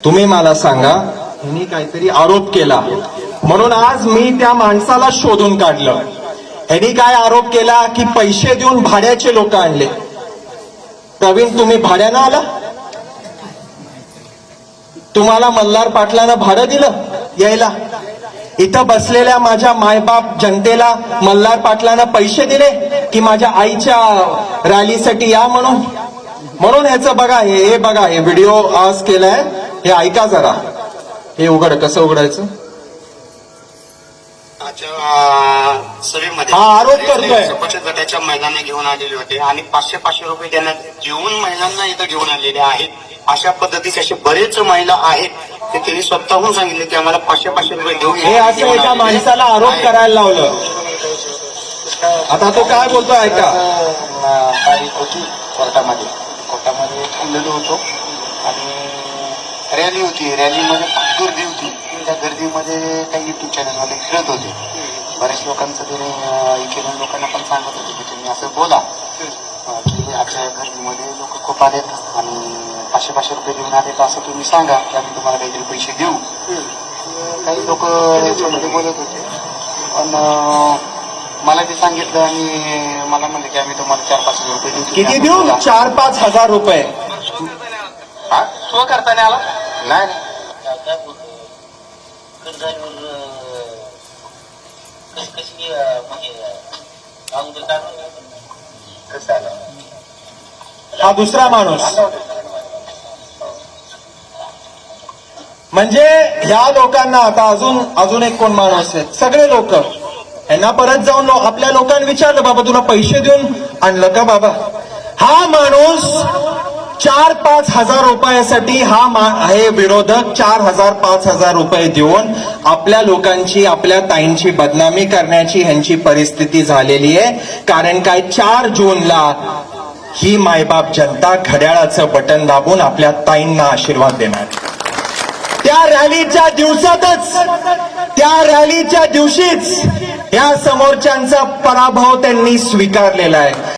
तुम्ही मला सांगा ह्यांनी काहीतरी आरोप केला. म्हणून आज मी त्या माणसाला शोधून काढलं. ह्यांनी काय आरोप केला की पैसे देऊन भाड्याचे लोक आणले. प्रवीण तुम्ही भाड्यानं आला? तुम्हाला मल्हार पाटलानं भाडं दिलं यायला? इथं बसलेल्या माझ्या मायबाप जनतेला मल्हार पाटलानं पैसे दिले की माझ्या आईच्या रॅलीसाठी या म्हणून? म्हणून ह्याचं बघा हे हे बघा हे व्हिडिओ आज केलाय. हे ऐका जरा. हे उघड कसं उघडायचं? सभेमध्ये. हा, आरोप करतोय. बचत गटाच्या महिलांना घेऊन आलेले होते आणि पाचशे पाचशे रुपये त्यांना जेवून महिलांना इथं घेऊन आलेले आहेत. अशा पद्धतीचे असे बरेच महिला आहेत ते त्यांनी स्वतःहून सांगितले की आम्हाला पाचशे पाचशे रुपये घेऊन हे असं घेऊन एका माणसाला आरोप. करायला लावलं. आता तो काय बोलतोय ऐका. तारीख होती कोर्टामध्ये. कोर्टामध्ये थांबलेलो होतो. आणि रॅली होती. रॅलीमध्ये खूप गर्दी होती. त्या गर्दीमध्ये काही युट्यूब चॅनलवाले फिरत होते. बऱ्याच लोकांचं त्याने अं, इकडून लोकांना पण सांगत होते की तुम्ही असं बोला. की आजच्या गर्दीमध्ये लोक खूप आलेत आणि पाचशे पाचशे रुपये देऊन आलेत असं तुम्ही सांगा की आम्ही तुम्हाला काहीतरी पैसे देऊ. काही लोक याच्यामध्ये बोलत होते. पण मला ते सांगितलं आणि मला म्हणलं की आम्ही तुम्हाला चार पाच हजार रुपये देऊ. किती देऊ. चार पाच हजार रुपये. स्व करताना आला? नाही नाही. कसं आलं? हा दुसरा माणूस. म्हणजे ह्या लोकांना आता अजून अजून एक कोण माणूस आहे? सगळे लोक. यांना परत जाऊन लो- आपल्या लोकांनी विचारलं बाबा तुला पैसे देऊन आणलं का बाबा? हा माणूस चार पाच हजार रुपयासाठी हा हे विरोधक चार हजार पाच हजार रुपये देऊन आपल्या लोकांची आपल्या ताईंची बदनामी करण्याची ह्यांची परिस्थिती झालेली आहे. कारण काय चार जूनला ही मायबाप जनता घड्याळाचं बटन दाबून आपल्या ताईंना आशीर्वाद देणार त्या रॅलीच्या दिवसातच त्या रॅलीच्या दिवशीच या समोरच्यांचा पराभव त्यांनी स्वीकारलेला आहे.